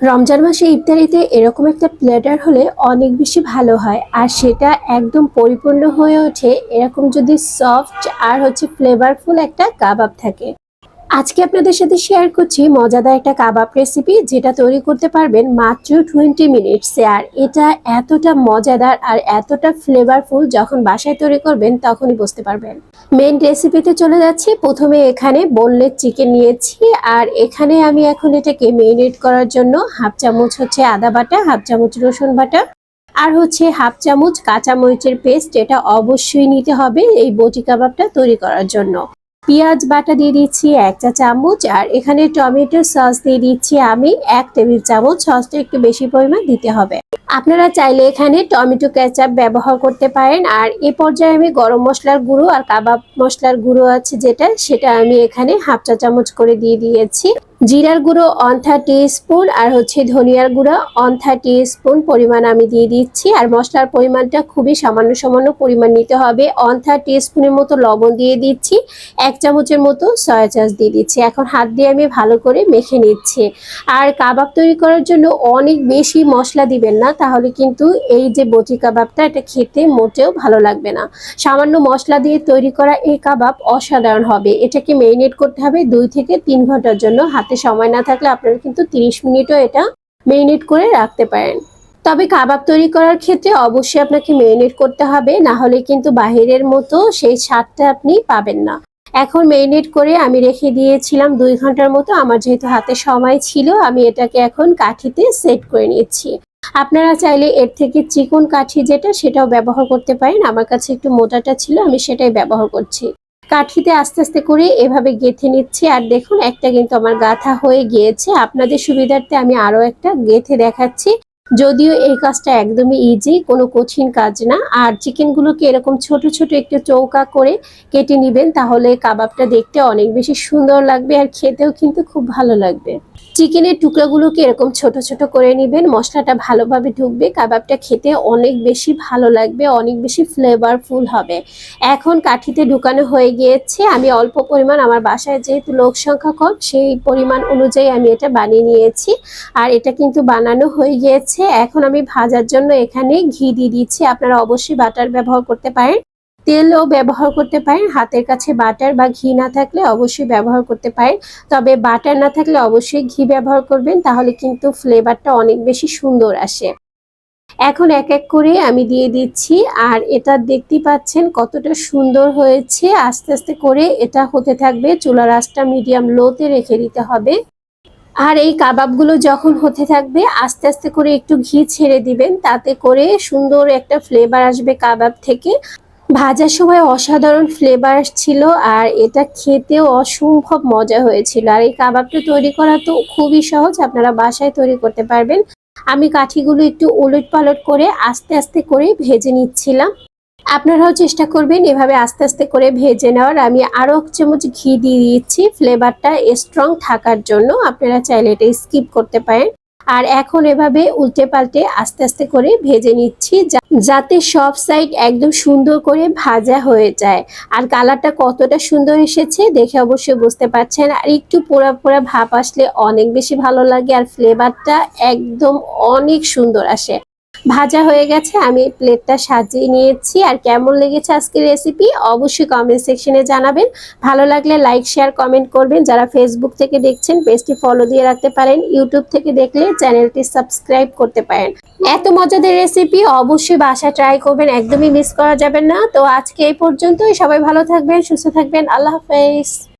রমজান মাসে ইফতারিতে এরকম একটা প্ল্যাটার হলে অনেক বেশি ভালো হয়। আর সেটা একদম পরিপূর্ণ হয়ে ওঠে। এরকম যদি সফট আর হচ্ছে ফ্লেভারফুল একটা কাবাব থাকে। আজকে আপনাদের সাথে শেয়ার করছি মজাদার একটা কাবাব রেসিপি যেটা তৈরি করতে পারবেন মাত্র টোয়েন্টি মিনিটসে আর এটা এতটা মজাদার আর এতটা ফ্লেভারফুল যখন বাসায় তৈরি করবেন তখনই বুঝতে পারবেন। মেন রেসিপিতে চলে যাচ্ছি। প্রথমে এখানে বোনলেস চিকেন নিয়েছি। আর এখানে আমি এখন এটাকে মেরিনেট করার জন্য হাফ চামচ হচ্ছে আদা বাটা হাফ চামচ রসুন বাটা আর হচ্ছে হাফ চামচ কাঁচামরিচের পেস্ট এটা অবশ্যই নিতে হবে এই বটি কাবাবটা তৈরি করার জন্য। পেঁয়াজ বাটা দিয়ে দিচ্ছি এক চা চামচ, আর এখানে টমেটো সস দিয়ে দিচ্ছি আমি এক টেবিল চামচ। সসটা একটু বেশি পরিমাণ দিতে হবে। আপনারা চাইলে এখানে টমেটো ক্যাচাপ ব্যবহার করতে পারেন, আর এ পর্যায়ে আমি গরম মশলার গুঁড়ো আর কাবাব মশলার গুঁড়ো আছে যেটা, সেটা আমি এখানে হাফ চা চামচ করে দিয়ে দিয়েছি। জিরার গুঁড়ো অন থার্টি স্পুন আর হচ্ছে ধনিয়ার গুঁড়ো অন থার্টি স্পুন পরিমাণ আমি দিয়ে দিচ্ছি। আর মশলার পরিমাণটা খুবই সামান্য সামান্য পরিমাণ নিতে হবে। অন থার্টি স্পুনের মতো লবণ দিয়ে দিচ্ছি। এক চামচের মতো সয়া চাষ দিয়ে দিচ্ছি। এখন হাত দিয়ে আমি ভালো করে মেখে নিচ্ছি। আর কাবাব তৈরি করার জন্য অনেক বেশি মশলা দিবেন না, তাহলে কিন্তু এই যে বটি কাবাবটা, এটা খেতে মোটেও ভালো লাগবে না। সামান্য মশলা দিয়ে তৈরি করা এই কাবাব অসাধারণ হবে। এটাকে মেরিনেট করতে হবে দুই থেকে তিন ঘণ্টার জন্য হাতে সময় না থাকলে আপনারা কিন্তু তিরিশ মিনিটও এটা মেরিনেট করে রাখতে পারেন। তবে কাবাব তৈরি করার ক্ষেত্রে অবশ্যই আপনাকে মেরিনেট করতে হবে, না হলে কিন্তু বাহিরের মতো সেই স্বাদটা আপনি পাবেন না। এখন মেরিনেট করে আমি রেখে দিয়েছিলাম দুই ঘণ্টার মতো, আমার যেহেতু হাতে সময় ছিল, আমি এটাকে এখন কাঠিতে সেট করে নিচ্ছি। আপনারা চাইলে এর থেকে চিকন কাঠি যেটা, সেটাও ব্যবহার করতে পারেন, আমার কাছে একটু মোটাটা ছিল, আমি সেটাই ব্যবহার করছি। কাঠিতে আস্তে আস্তে করে এভাবে গেঁথে নিচ্ছি। আর দেখুন, একটা কিন্তু আমার গাথা হয়ে গিয়েছে। আপনাদের সুবিধার্থে আমি আরও একটা গেঁথে দেখাচ্ছি। যদিও এই কাজটা একদমই ইজি কোনো কঠিন কাজ না। আর চিকেনগুলোকে এরকম ছোট ছোট একটু চৌকা করে কেটে নেবেন, তাহলে কাবাবটা দেখতে অনেক বেশি সুন্দর লাগবে আর খেতেও কিন্তু খুব ভালো লাগবে। চিকেনের টুকরাগুলোকে এরকম ছোট ছোট করে নেবেন, মশলাটা ভালোভাবে ঢুকবে, কাবাবটা খেতে অনেক বেশি ভালো লাগবে, অনেক বেশি ফ্লেভারফুল হবে। এখন কাঠিতে ঢুকানো হয়ে গিয়েছে, আমি অল্প পরিমাণ, আমার বাসায় যেহেতু লোক সংখ্যা কম, সেই পরিমাণ অনুযায়ী আমি এটা বানিয়ে নিয়েছি। আর এটা কিন্তু বানানো হয়ে গিয়েছে এখন আমি ভাজার জন্য এখানে ঘি দিয়ে দিচ্ছি। আপনারা অবশ্যই বাটার ব্যবহার করতে পারেন, তেলও ব্যবহার করতে পারেন। হাতের কাছে বাটার বা ঘি না থাকলে অবশ্যই ব্যবহার করতে পারেন। তবে বাটার না থাকলে অবশ্যই ঘি ব্যবহার করবেন, তাহলে কিন্তু ফ্লেভারটা অনেক বেশি সুন্দর আসে। এখন এক এক করে আমি দিয়ে দিচ্ছি, আর এটা দেখতে পাচ্ছেন কতটা সুন্দর হয়েছে। আস্তে আস্তে করে এটা হতে থাকবে। চুলার আঁচটা মিডিয়াম লোতে রেখে দিতে হবে। আর এই কাবাবগুলো যখন হতে থাকবে, আস্তে আস্তে করে একটু ঘি ছেড়ে দিবেন, তাতে করে সুন্দর একটা ফ্লেভার আসবে কাবাব থেকে। ভাজার সময় অসাধারণ ফ্লেভার ছিল আর এটা খেতেও অসম্ভব মজা হয়েছিল। আর এই কাবাবটা তৈরি করা তো খুবই সহজ, আপনারা বাসায় তৈরি করতে পারবেন। আমি কাঠিগুলো একটু উলট পালট করে আস্তে আস্তে করে ভেজে নিচ্ছিলাম। আপনারাও চেষ্টা করবেন এভাবে আস্তে আস্তে করে ভেজে নেওয়ার। আমি আরও এক চামচ ঘি দিয়ে দিচ্ছি ফ্লেভারটা স্ট্রং থাকার জন্য আপনারা চাইলে এটা স্কিপ করতে পারেন। আর এখন এভাবে উল্টে পাল্টে আস্তে আস্তে করে ভেজে নিচ্ছি যাতে সব সাইড একদম সুন্দর করে ভাজা হয়ে যায়। আর কালারটা কতটা সুন্দর এসেছে দেখে অবশ্যই বুঝতে পারছেন। আর একটু পোড়া পোড়া ভাব আসলে অনেক বেশি ভালো লাগে আর ফ্লেভারটা একদম অনেক সুন্দর আসে। ভাজা হয়ে গেছে, আমি প্লেটটা সাজিয়ে নিয়েছি। আর কেমন লেগেছে আজকের রেসিপি অবশ্যই কমেন্ট সেকশনে জানাবেন। ভালো লাগলে লাইক শেয়ার কমেন্ট করবেন। যারা ফেসবুক থেকে দেখছেন পেজটি ফলো দিয়ে রাখতে পারেন। ইউটিউব থেকে দেখলে চ্যানেলটি সাবস্ক্রাইব করতে পারেন। এত মজাদের রেসিপি অবশ্যই বাসা ট্রাই করবেন, একদমই মিস করা যাবে না। তো আজকে এই পর্যন্তই। সবাই ভালো থাকবেন, সুস্থ থাকবেন। আল্লাহ হাফেজ।